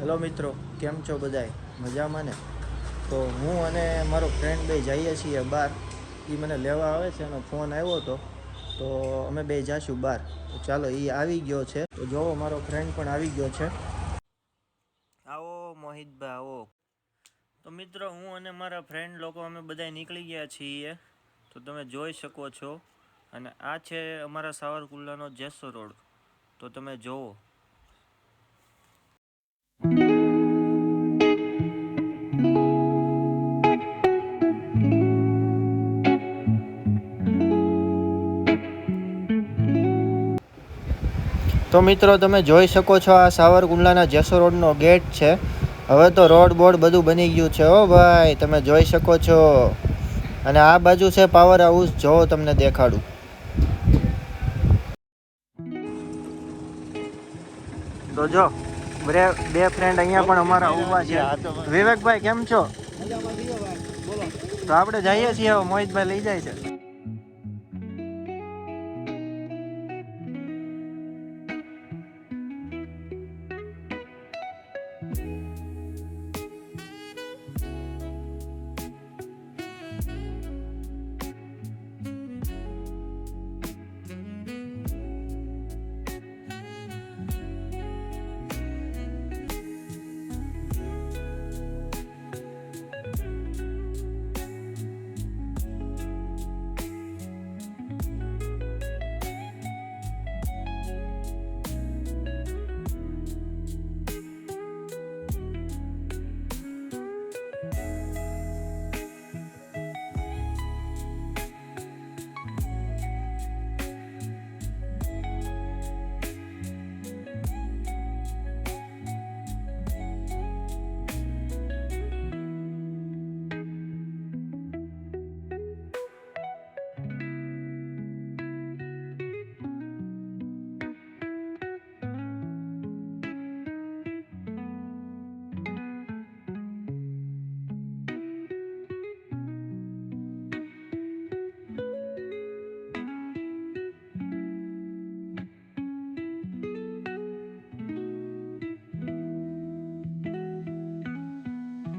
Hello મિત્રો, કેમ છો બધાય? મજામાં ને? તો હું અને મારો ફ્રેન્ડ બે જઈએ છીએ બહાર. એ મને લેવા આવે છે એનો ફોન આવ્યો હતો તો અમે બે જાશું બહાર. તો ચાલો એ આવી ગયો છે. તો જોવો, મારો ફ્રેન્ડ પણ આવી ગયો છે. આવો મોહિતભાઈ આવો. તો મિત્રો, હું અને મારા ફ્રેન્ડ લોકો અમે બધા નીકળી ગયા છીએ. તો તમે જોઈ શકો છો. અને આ છે અમારા સાવરકુલ્લાનો જેસો રોડ. તો તમે જોવો. તો મિત્રો તમે જોઈ શકો છો આ સાવરકુંડલાના જેસો રોડનો ગેટ છે. હવે તો રોડ બોર્ડ બધું બની ગયું છે ઓ ભાઈ તમે જોઈ શકો છો. અને આ બાજુ છે પાવર હાઉસ જો તમને દેખાડું. તો જો બે બે ફ્રેન્ડ અહીંયા પણ અમારા ઊભા છે. વિવેકભાઈ કેમ છો? તો આપણે જઈએ છીએ હવે મોહિતભાઈ લઈ જાય છે.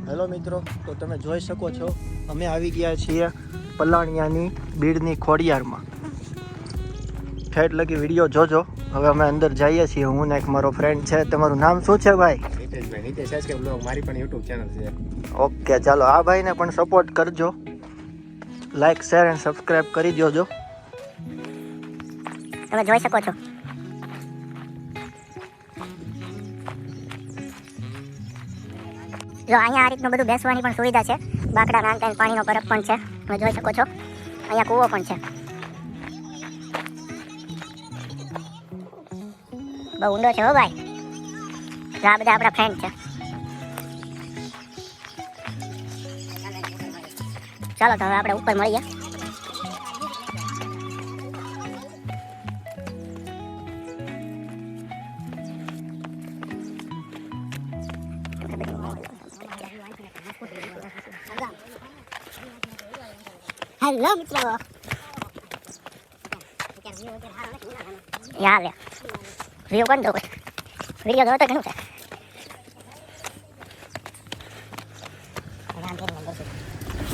હેલો મિત્રો તો તમે જોઈ શકો છો અમે આવી ગયા છીએ પલાણિયાની બીડની ખોડિયારમાં. ઠેઠ લગી વીડિયો જોજો. હવે અમે અંદર જઈએ છીએ હું ને એક મારો ફ્રેન્ડ છે. તમારું નામ શું છે ભાઈ? Niteshbhai. Nitesh S K blog? મારી પણ યુટ્યુબ ચેનલ છે. ઓકે ચાલો આ ભાઈને પણ સપોર્ટ કરજો. લાઈક શેર એન્ડ સબસ્ક્રાઇબ કરી દેજો. તમે જોઈ શકો છો. જો અહીંયા આ રીતનું બધું બેસવાની પણ સુવિધા છે. બાકડા નાન ટાઈમ પાણીનો બરફ પણ છે. તમે જોઈ શકો છો. અહીંયા કૂવો પણ છે. બહુ ઊંડો છે હો ભાઈ. આ બધા આપણા ફ્રેન્ડ છે. ચાલો તો હવે આપણે ઉપર મળીએ. હેલો મિત્રો યા લે વિડિયો કોણ દો વિડિયો જોતો ઘણું છે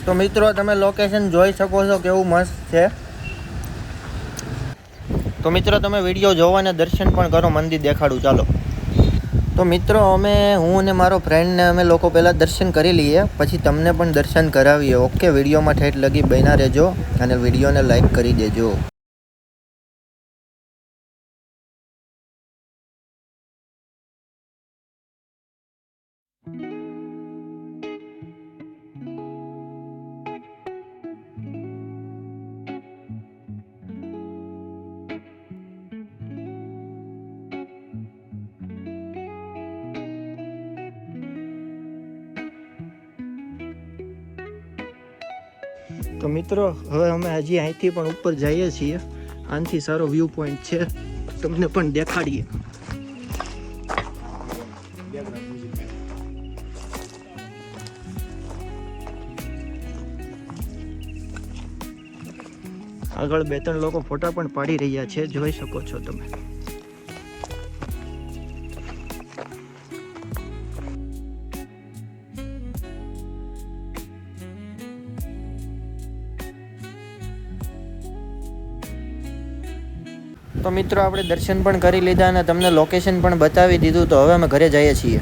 તો મિત્રો, તમે લોકેશન જોઈ શકો છો કેવું મસ્ત છે. તો મિત્રો, તમે વીડિયો જોવા અને દર્શન પણ કરો, મંદિર દેખાડું. ચાલો. તો મિત્રો, અમે, હું અને મારો ફ્રેન્ડને અમે લોકો પહેલાં દર્શન કરી લઈએ, પછી તમને પણ દર્શન કરાવીએ. ઓકે વિડીયોમાં ઠેઠ લગી બન્યા રહેજો અને વિડીયોને લાઈક કરી દેજો. તો મિત્રો, હવે અમે હજી અહીંથી પણ ઉપર જઈએ છીએ. આનાથી સારો વ્યૂ પોઈન્ટ છે. તમને પણ દેખાડીએ. આગળ બે ત્રણ લોકો ફોટા પણ પાડી રહ્યા છે. જોઈ શકો છો તમે. તો મિત્રો, આપણે દર્શન પણ કરી લીધા અને તમને લોકેશન પણ બતાવી દીધું. તો હવે અમે ઘરે જઈએ છીએ.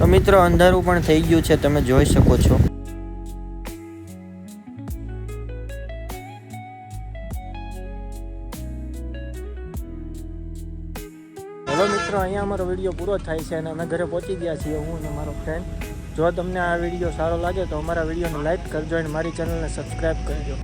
તો મિત્રો, અંધારું પણ થઈ ગયું છે, તમે જોઈ શકો છો. હેલો મિત્રો, અહીંયા અમારો વીડિયો પૂરો થાય છે અને અમે ઘરે પહોંચી ગયા છીએ, હું અને મારો ફ્રેન્ડ જો તમને આ વીડિયો સારો લાગે, તો અમારા વિડીયોને લાઈક કરજો અને મારી ચેનલને સબસ્ક્રાઈબ કરજો.